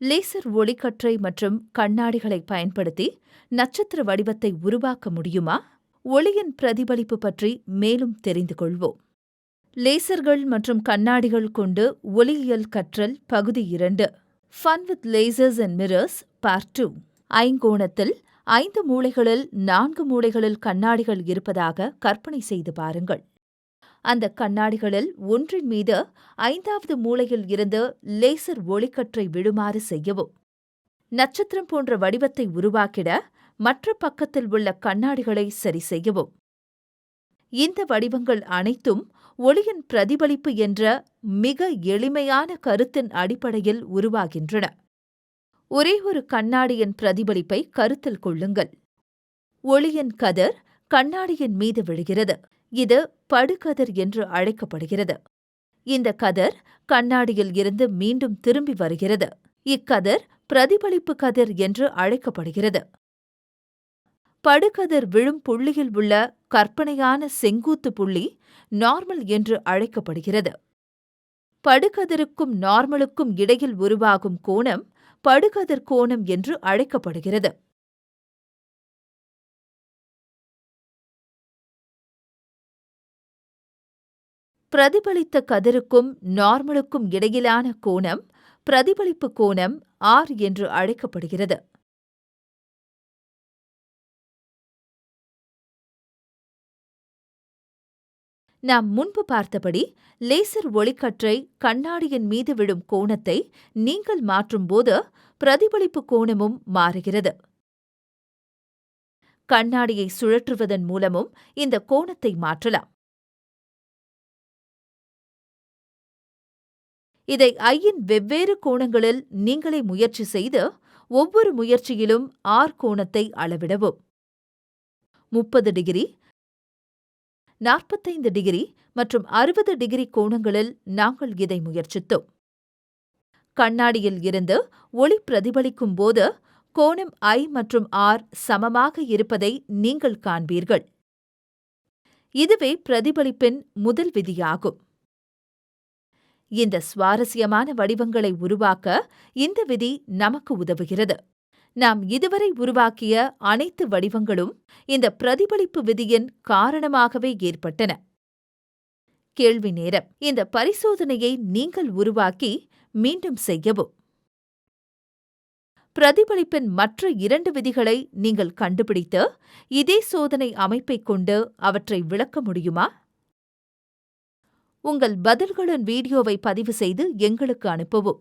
Laser ஒளிக்கற்றை மற்றும் கண்ணாடிகளை பயன்படுத்தி நட்சத்திர வடிவத்தை உருவாக்க முடியுமா? ஒளியின் பிரதிபலிப்பு பற்றி மேலும் தெரிந்து கொள்வோம். லேசர்கள் மற்றும் கண்ணாடிகள் கொண்டு ஒளியியல் கற்றல் பகுதி இரண்டு fun with lasers and mirrors part two ஐங்கோணத்தில் ஐந்து மூலைகளில் நான்கு மூலைகளில் கண்ணாடிகள் இருப்பதாக கற்பனை செய்து பாருங்கள். அந்த கண்ணாடிகளில் ஒன்றின் மீது ஐந்தாவது மூலையில் இருந்து லேசர் ஒளிக்கற்றை விழுமாறு செய்யவும். நட்சத்திரம் போன்ற வடிவத்தை உருவாக்கிட மற்ற பக்கத்தில் உள்ள கண்ணாடிகளை சரி செய்யவும். இந்த வடிவங்கள் அனைத்தும் ஒளியின் பிரதிபலிப்பு என்ற மிக எளிமையான கருத்தின் அடிப்படையில் உருவாகின்றன. ஒரே ஒரு கண்ணாடியின் பிரதிபலிப்பை கருத்தில் கொள்ளுங்கள். ஒளியின் கதிர் கண்ணாடியின் மீது விழுகிறது. இது படுகதிர் என்று அழைக்கப்படுகிறது. இந்த கதிர் கண்ணாடியில் இருந்து மீண்டும் திரும்பி வருகிறது. இக்கதிர் பிரதிபலிப்பு கதிர் என்று அழைக்கப்படுகிறது. படுகதிர் விழும் புள்ளியில் உள்ள கற்பனையான செங்கூத்து புள்ளி நார்மல் என்று அழைக்கப்படுகிறது. படுகதிருக்கும் நார்மலுக்கும் இடையில் உருவாகும் கோணம் படுகதிர் கோணம் என்று அழைக்கப்படுகிறது. பிரதிபலித்த கதிருக்கும் நார்மலுக்கும் இடையிலான கோணம் பிரதிபலிப்பு கோணம் ஆர் என்று அழைக்கப்படுகிறது. நாம் முன்பு பார்த்தபடி லேசர் ஒளிக்கற்றை கண்ணாடியின் மீது விழும் கோணத்தை நீங்கள் மாற்றும்போது பிரதிபலிப்பு கோணமும் மாறுகிறது. கண்ணாடியை சுழற்றுவதன் மூலமும் இந்த கோணத்தை மாற்றலாம். இதை ஐயின் வெவ்வேறு கோணங்களில் நீங்களே முயற்சி செய்து ஒவ்வொரு முயற்சியிலும் ஆர் கோணத்தை அளவிடவும். முப்பது டிகிரி நாற்பத்தைந்து டிகிரி மற்றும் அறுபது டிகிரி கோணங்களில் நாங்கள் இதை முயற்சித்தோம். கண்ணாடியில் இருந்து ஒளி பிரதிபலிக்கும் போது கோணம் ஐ மற்றும் ஆர் சமமாக இருப்பதை நீங்கள் காண்பீர்கள். இதுவே பிரதிபலிப்பின் முதல் விதியாகும். இந்த சுவாரஸ்யமான வடிவங்களை உருவாக்க இந்த விதி நமக்கு உதவுகிறது. நாம் இதுவரை உருவாக்கிய அனைத்து வடிவங்களும் இந்த பிரதிபலிப்பு விதியின் காரணமாகவே ஏற்பட்டன. கேள்வி நேரம். இந்த பரிசோதனையை நீங்கள் உருவாக்கி மீண்டும் செய்யவும். பிரதிபலிப்பின் மற்ற இரண்டு விதிகளை நீங்கள் கண்டுபிடித்து இதே சோதனை அமைப்பைக் கொண்டு அவற்றை விளக்க முடியுமா? உங்கள் பதில்களின் வீடியோவை பதிவு செய்து எங்களுக்கு அனுப்பவும்.